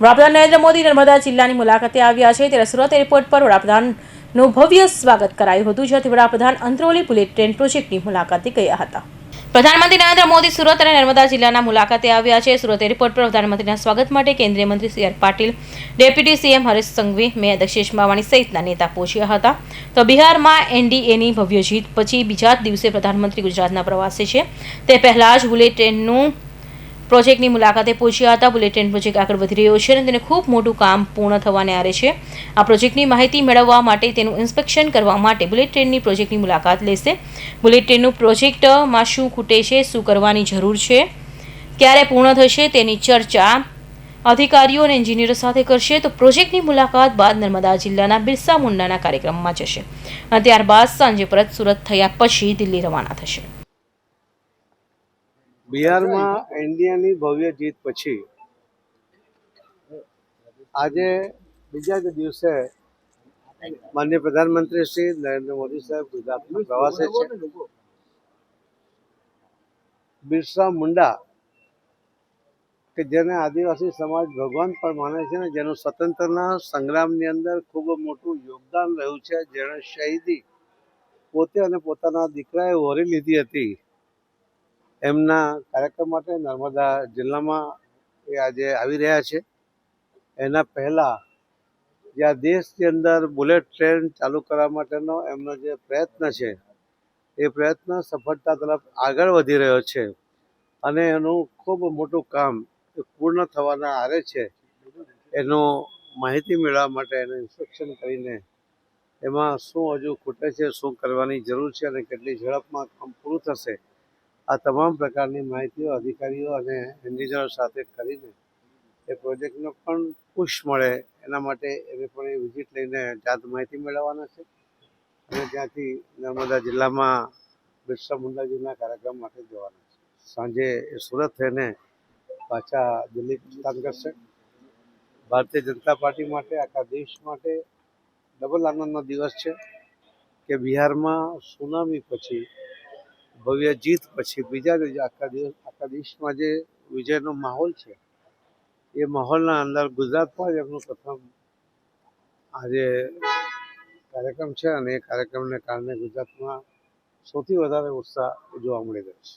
વડાપ્રધાન નરેન્દ્ર મોદી નર્મદા જિલ્લાની મુલાકાતે આવ્યા છે. ત્યારે સુરત એરપોર્ટ પર વડાપ્રધાનનું ભવ્ય સ્વાગત કરાયું હતું જ્યાંથી વડાપ્રધાન અંત્રોલી બુલેટ ટ્રેન પ્રોજેક્ટની મુલાકાતે ગયા હતા. પ્રધાનમંત્રી નરેન્દ્ર મોદી સુરત અને નર્મદા જિલ્લાના મુલાકાતે આવ્યા છે. સુરત એરપોર્ટ પર પ્રધાનમંત્રીના સ્વાગત માટે કેન્દ્રીય મંત્રી C R Patil, deputy CM Harsh Sanghavi, mayor Dakshesh Mavani સહિતના નેતા પહોંચ્યા હતા. તો બિહારમાં એનડીએની ભવ્ય જીત પછી બીજા જ દિવસે પ્રધાનમંત્રી ગુજરાતના પ્રવાસે છે. તે પહેલા જ બુલેટ ટ્રેનનું પ્રોજેક્ટની મુલાકાતે પહોંચ્યા હતા. બુલેટ ટ્રેન પ્રોજેક્ટ આગળ વધી રહ્યો છે અને તેને ખૂબ મોટું કામ પૂર્ણ થવાને આરે છે. આ પ્રોજેક્ટની માહિતી મેળવવા માટે તેનું ઇન્સ્પેક્શન કરવા માટે બુલેટ ટ્રેનની પ્રોજેક્ટની મુલાકાત લેશે. બુલેટ ટ્રેનનું પ્રોજેક્ટમાં શું ખૂટે છે, શું કરવાની જરૂર છે, ક્યારે પૂર્ણ થશે તેની ચર્ચા અધિકારીઓ અને એન્જિનિયરો સાથે કરશે. તો પ્રોજેક્ટની મુલાકાત બાદ નર્મદા જિલ્લાના બિરસા મુંડાના કાર્યક્રમમાં જશે. અને ત્યારબાદ સાંજે પરત સુરત થયા પછી દિલ્હી રવાના થશે. બિહારમાં એનડીએની ભવ્ય જીત પછી આજે બીજા જ દિવસે માન્ય પ્રધાનમંત્રી શ્રી નરેન્દ્ર મોદી સાહેબ ગુજરાતના પ્રવાસે છે. બિરસા મુંડા, કે જેને આદિવાસી સમાજ ભગવાન પણ માને છે ને, જેનું સ્વતંત્રના સંગ્રામની અંદર ખૂબ મોટું યોગદાન રહ્યું છે, જેણે શહીદી પોતે અને પોતાના દીકરાએ વહોરી લીધી હતી. એમના કાર્યક્રમ માટે નર્મદા જિલ્લામાં એ આજે આવી રહ્યા છે. એના પહેલાં જે આ દેશની અંદર બુલેટ ટ્રેન ચાલુ કરવા માટેનો એમનો જે પ્રયત્ન છે, એ પ્રયત્ન સફળતા તરફ આગળ વધી રહ્યો છે. અને એનું ખૂબ મોટું કામ પૂર્ણ થવાના આરે છે. એનો માહિતી મેળવવા માટે એને ઇન્સ્પેક્શન કરીને એમાં શું હજુ ખૂટે છે, શું કરવાની જરૂર છે અને કેટલી ઝડપમાં કામ પૂરું થશે આ તમામ પ્રકારની માહિતીઓ અધિકારીઓ અને એન્જિનિયરો સાથે કરીને એ પ્રોજેક્ટનો પણ પુશ મળે. એના માટે એને પણ એ વિઝિટ લઈને જાત માહિતી મેળવવાના છે. અને ત્યાંથી નર્મદા જિલ્લામાં બિરસા મુંડાજીના કાર્યક્રમ માટે જવાના છે. સાંજે એ સુરત થઈને પાછા દિલ્હી પ્રસ્થાન કરશે. ભારતીય જનતા પાર્ટી માટે, આખા દેશ માટે ડબલ આનંદનો દિવસ છે કે બિહારમાં સુનામી પછી ભવ્ય જીત પછી બીજા દિવસે આખા દિવસ, આખા દેશમાં જે વિજયનો માહોલ છે, એ માહોલના અંદર ગુજરાતમાં જ એમનું પ્રથમ આજે કાર્યક્રમ છે અને એ કાર્યક્રમને કારણે ગુજરાતમાં સૌથી વધારે ઉત્સાહ જોવા મળી રહ્યો છે.